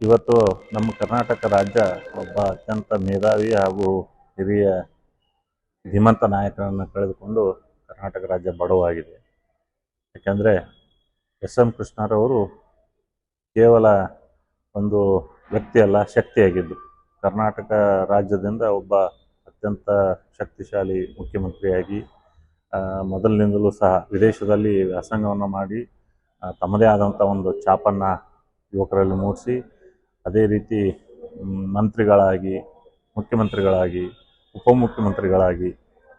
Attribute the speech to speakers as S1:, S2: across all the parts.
S1: ಇವತ್ತು ನಮ್ಮ ಕರ್ನಾಟಕ ರಾಜ್ಯ ಒಬ್ಬ ಅತ್ಯಂತ ಮೇಧಾವಿ ಹಾಗೂ ಹಿರಿಯ ಧೀಮಂತ ನಾಯಕರನ್ನು ಕಳೆದುಕೊಂಡು ಕರ್ನಾಟಕ ರಾಜ್ಯ ಬಡವಾಗಿದೆ. ಯಾಕೆಂದರೆ ಎಸ್ ಎಂ ಕೃಷ್ಣರವರು ಕೇವಲ ಒಂದು ವ್ಯಕ್ತಿಯಲ್ಲ, ಶಕ್ತಿಯಾಗಿದ್ದು. ಕರ್ನಾಟಕ ರಾಜ್ಯದಿಂದ ಒಬ್ಬ ಅತ್ಯಂತ ಶಕ್ತಿಶಾಲಿ ಮುಖ್ಯಮಂತ್ರಿಯಾಗಿ ಮೊದಲಿನಿಂದಲೂ ಸಹ ವಿದೇಶದಲ್ಲಿ ವ್ಯಾಸಂಗವನ್ನು ಮಾಡಿ ತಮ್ಮದೇ ಆದಂಥ ಒಂದು ಛಾಪನ್ನು ಯುವಕರಲ್ಲಿ ಮೂಡಿಸಿ ಅದೇ ರೀತಿ ಮಂತ್ರಿಗಳಾಗಿ, ಮುಖ್ಯಮಂತ್ರಿಗಳಾಗಿ, ಉಪಮುಖ್ಯಮಂತ್ರಿಗಳಾಗಿ,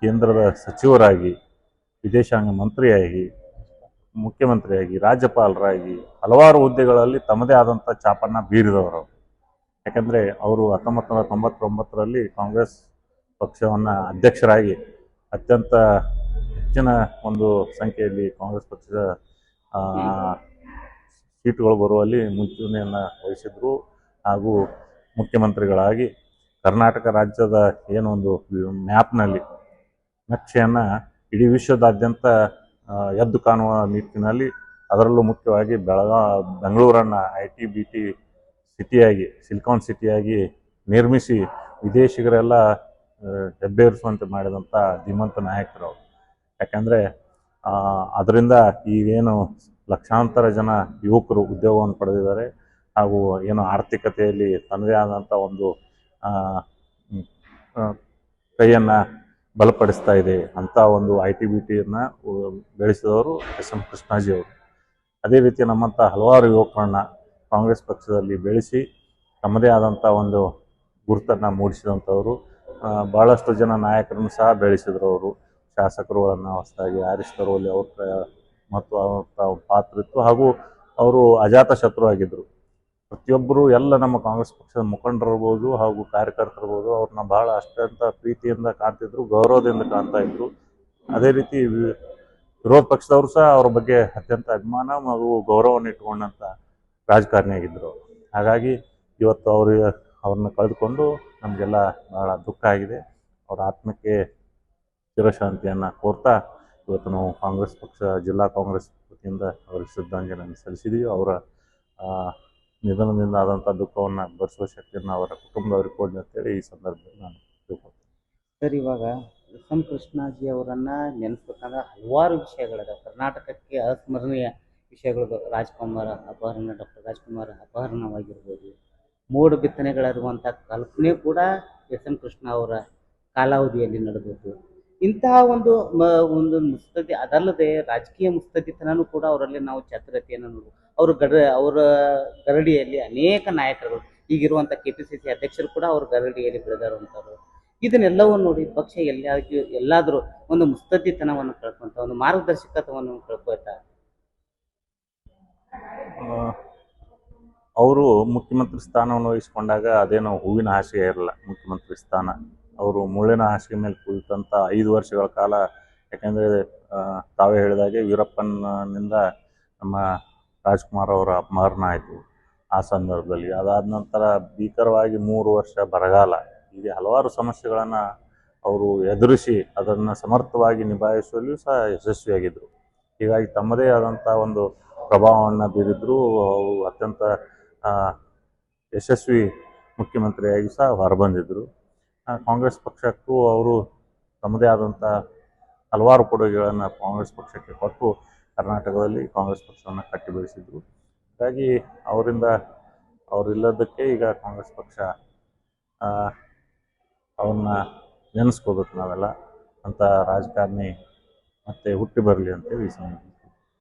S1: ಕೇಂದ್ರದ ಸಚಿವರಾಗಿ, ವಿದೇಶಾಂಗ ಮಂತ್ರಿಯಾಗಿ, ಮುಖ್ಯಮಂತ್ರಿಯಾಗಿ, ರಾಜ್ಯಪಾಲರಾಗಿ ಹಲವಾರು ಹುದ್ದೆಗಳಲ್ಲಿ ತಮ್ಮದೇ ಆದಂಥ ಛಾಪನ್ನು ಬೀರಿದವರು. ಯಾಕಂದರೆ ಅವರು ಹತ್ತೊಂಬತ್ತು ನೂರ ತೊಂಬತ್ತೊಂಬತ್ತರಲ್ಲಿ ಕಾಂಗ್ರೆಸ್ ಪಕ್ಷವನ್ನು ಅಧ್ಯಕ್ಷರಾಗಿ ಅತ್ಯಂತ ಹೆಚ್ಚಿನ ಒಂದು ಸಂಖ್ಯೆಯಲ್ಲಿ ಕಾಂಗ್ರೆಸ್ ಪಕ್ಷದ ಸೀಟುಗಳು ಬರುವಲ್ಲಿ ಮುಂಚೂಣಿಯನ್ನು ವಹಿಸಿದ್ರು ಹಾಗೂ ಮುಖ್ಯಮಂತ್ರಿಗಳಾಗಿ ಕರ್ನಾಟಕ ರಾಜ್ಯದ ಏನೊಂದು ಮ್ಯಾಪ್ನಲ್ಲಿ ನಕ್ಷೆಯನ್ನು ಇಡೀ ವಿಶ್ವದಾದ್ಯಂತ ಎದ್ದು ಕಾಣುವ ನಿಟ್ಟಿನಲ್ಲಿ ಅದರಲ್ಲೂ ಮುಖ್ಯವಾಗಿ ಬೆಳಗಾ, ಬೆಂಗಳೂರನ್ನು ಐ ಟಿ ಬಿ ಟಿ ಸಿಟಿಯಾಗಿ, ಸಿಲಿಕಾನ್ ಸಿಟಿಯಾಗಿ ನಿರ್ಮಿಸಿ ವಿದೇಶಿಗರೆಲ್ಲ ಹೆಬ್ಬೇರಿಸುವಂತೆ ಮಾಡಿದಂಥ ಧೀಮಂತ ನಾಯಕರು ಅವರು ಯಾಕಂದರೆ ಅದರಿಂದ ಈಗೇನು ಲಕ್ಷಾಂತರ ಜನ ಯುವಕರು ಉದ್ಯೋಗವನ್ನು ಪಡೆದಿದ್ದಾರೆ. ಹಾಗೂ ಏನು ಆರ್ಥಿಕತೆಯಲ್ಲಿ ತನ್ನದೇ ಆದಂಥ ಒಂದು ಕೈಯನ್ನು ಬಲಪಡಿಸ್ತಾ ಇದೆ ಅಂಥ ಒಂದು ಐ ಟಿ ಬಿ ಟಿಯನ್ನು ಬೆಳೆಸಿದವರು ಎಸ್ ಎಂ ಕೃಷ್ಣಾಜಿ ಅವರು. ಅದೇ ರೀತಿ ನಮ್ಮಂಥ ಹಲವಾರು ಯುವಕರನ್ನ ಕಾಂಗ್ರೆಸ್ ಪಕ್ಷದಲ್ಲಿ ಬೆಳೆಸಿ ತಮ್ಮದೇ ಆದಂಥ ಒಂದು ಗುರುತನ್ನು ಮೂಡಿಸಿದಂಥವರು ಭಾಳಷ್ಟು ಜನ ನಾಯಕರನ್ನು ಸಹ ಬೆಳೆಸಿದ್ರು ಅವರು. ಶಾಸಕರುಗಳನ್ನು ಹೊಸದಾಗಿ ಆರಿಸಿದರಲ್ಲಿ ಅವ್ರ ಪ್ರ- ಮತ್ತು ಅವ್ರ ಪಾತ್ರ ಹಾಗೂ ಅವರು ಅಜಾತ ಶತ್ರು ಆಗಿದ್ದರು ಪ್ರತಿಯೊಬ್ಬರು ಎಲ್ಲ ನಮ್ಮ ಕಾಂಗ್ರೆಸ್ ಪಕ್ಷದ ಮುಖಂಡರಿರ್ಬೋದು ಹಾಗೂ ಕಾರ್ಯಕರ್ತರಿರ್ಬೋದು, ಅವ್ರನ್ನ ಭಾಳ ಅಷ್ಟಂತ ಪ್ರೀತಿಯಿಂದ ಕಾಣ್ತಿದ್ರು, ಗೌರವದಿಂದ ಕಾಣ್ತಾ ಇದ್ರು. ಅದೇ ರೀತಿ ವಿರೋಧ ಪಕ್ಷದವರು ಸಹ ಅವ್ರ ಬಗ್ಗೆ ಅತ್ಯಂತ ಅಭಿಮಾನ ಹಾಗೂ ಗೌರವವನ್ನು ಇಟ್ಕೊಂಡಂಥ ರಾಜಕಾರಣಿಯಾಗಿದ್ದರು ಹಾಗಾಗಿ ಇವತ್ತು ಅವರು, ಅವ್ರನ್ನ ಕಳೆದುಕೊಂಡು ನಮಗೆಲ್ಲ ಭಾಳ ದುಃಖ ಆಗಿದೆ. ಅವರ ಆತ್ಮಕ್ಕೆ ಚಿರಶಾಂತಿಯನ್ನು ಕೋರ್ತಾ ಇವತ್ತು ನಾವು ಕಾಂಗ್ರೆಸ್ ಪಕ್ಷ, ಜಿಲ್ಲಾ ಕಾಂಗ್ರೆಸ್ ವತಿಯಿಂದ ಅವ್ರಿಗೆ ಶ್ರದ್ಧಾಂಜಲಿಯನ್ನು ಸಲ್ಲಿಸಿದ್ದೀವಿ ಅವರ ನಿಧನದಿಂದ ಆದಂಥ ದುಃಖವನ್ನು ಭರಿಸುವ ಶಕ್ತಿಯನ್ನು ಅವರ ಕುಟುಂಬದವ್ರಿಗೆ ಅಂತ ಅಂತೇಳಿ ಈ ಸಂದರ್ಭದಲ್ಲಿ ನಾನು ತಿಳ್ಕೊಳ್ತೀನಿ.
S2: ಸರ್, ಇವಾಗ ಎಸ್ ಕೃಷ್ಣಾಜಿ ಅವರನ್ನು ನೆನೆಸ್ಬೇಕಂದ್ರೆ ಹಲವಾರು ವಿಷಯಗಳಿದೆ ಕರ್ನಾಟಕಕ್ಕೆ ಅಸ್ಮರಣೀಯ ವಿಷಯಗಳು ರಾಜ್ಕುಮಾರ್ ಅಪಹರಣ, ಡಾಕ್ಟರ್ ರಾಜ್ಕುಮಾರ್ ಅಪಹರಣವಾಗಿರ್ಬೋದು. ಮೂಡು ಬಿತ್ತನೆಗಳಿರುವಂಥ ಕಲ್ಪನೆ ಕೂಡ ಎಸ್ ಕೃಷ್ಣ ಅವರ ಕಾಲಾವಧಿಯಲ್ಲಿ ನಡೆದದ್ದು. ಇಂತಹ ಒಂದು ಒಂದು ಮುಸ್ತದಿ ಅದಲ್ಲದೆ ರಾಜಕೀಯ ಮುಸ್ತದಿತನೂ ಕೂಡ ಅವರಲ್ಲಿ ನಾವು ಚಾತುರತೆಯನ್ನು ನೋಡ್ಬೋದು ಅವರು ಗರ, ಅವರ ಗರಡಿಯಲ್ಲಿ ಅನೇಕ ನಾಯಕರುಗಳು, ಈಗಿರುವಂಥ ಕೆ ಪಿ ಸಿ ಸಿ ಅಧ್ಯಕ್ಷರು ಕೂಡ ಅವರು ಗರಡಿಯಲ್ಲಿ ಬೆಳೆದಿರುವಂಥವ್ರು. ಇದನ್ನೆಲ್ಲವನ್ನು ನೋಡಿ ಪಕ್ಷ ಎಲ್ಲಾಗಿ ಎಲ್ಲಾದರೂ ಒಂದು ಮುಸ್ತದಿತನವನ್ನು ಕಳ್ಕೊಂತ, ಒಂದು ಮಾರ್ಗದರ್ಶಕತ್ವವನ್ನು ಕಳ್ಕೊಳ್ತಾ.
S1: ಅವರು ಮುಖ್ಯಮಂತ್ರಿ ಸ್ಥಾನವನ್ನು ವಹಿಸಿಕೊಂಡಾಗ ಅದೇನೋ ಹೂವಿನ ಆಸೆ ಇರಲ್ಲ ಮುಖ್ಯಮಂತ್ರಿ ಸ್ಥಾನ. ಅವರು ಮುಳ್ಳಿನ ಹಾಸಿಗೆ ಮೇಲೆ ಕುಳಿತಂಥ ಐದು ವರ್ಷಗಳ ಕಾಲ, ಯಾಕೆಂದರೆ ತಾವೇ ಹೇಳಿದಾಗೆ ವೀರಪ್ಪನಿಂದ ನಮ್ಮ ರಾಜ್ಕುಮಾರ್ ಅವರ ಅಪಮರಣ ಆಯಿತು ಆ ಸಂದರ್ಭದಲ್ಲಿ. ಅದಾದ ನಂತರ ಭೀಕರವಾಗಿ ಮೂರು ವರ್ಷ ಬರಗಾಲ, ಹೀಗೆ ಹಲವಾರು ಸಮಸ್ಯೆಗಳನ್ನು ಅವರು ಎದುರಿಸಿ ಅದನ್ನು ಸಮರ್ಥವಾಗಿ ನಿಭಾಯಿಸುವಲ್ಲಿಯೂ ಸಹ ಯಶಸ್ವಿಯಾಗಿದ್ದರು ಹೀಗಾಗಿ ತಮ್ಮದೇ ಆದಂಥ ಒಂದು ಪ್ರಭಾವವನ್ನು ಬೀರಿದ್ರು ಅವರು ಅತ್ಯಂತ ಯಶಸ್ವಿ ಮುಖ್ಯಮಂತ್ರಿಯಾಗಿ ಸಹ ಹೊರಬಂದಿದ್ದರು ಕಾಂಗ್ರೆಸ್ ಪಕ್ಷಕ್ಕೂ ಅವರು ತಮ್ಮದೇ ಆದಂಥ ಹಲವಾರು ಕೊಡುಗೆಗಳನ್ನು ಕಾಂಗ್ರೆಸ್ ಪಕ್ಷಕ್ಕೆ ಕೊಟ್ಟು ಕರ್ನಾಟಕದಲ್ಲಿ ಕಾಂಗ್ರೆಸ್ ಪಕ್ಷವನ್ನು ಕಟ್ಟಿ ಬೆಳೆಸಿದ್ರು ಹಾಗಾಗಿ ಅವರಿಂದ ಅವರಿಲ್ಲದಕ್ಕೆ ಈಗ ಕಾಂಗ್ರೆಸ್ ಪಕ್ಷ ಆ, ಅವ್ರನ್ನ ನೆನೆಸ್ಕೋಬೇಕು ನಾವೆಲ್ಲ ಅಂತ ರಾಜಕಾರಣಿ ಮತ್ತೆ ಹುಟ್ಟಿ ಬರಲಿ ಅಂತೇಳಿ ಈ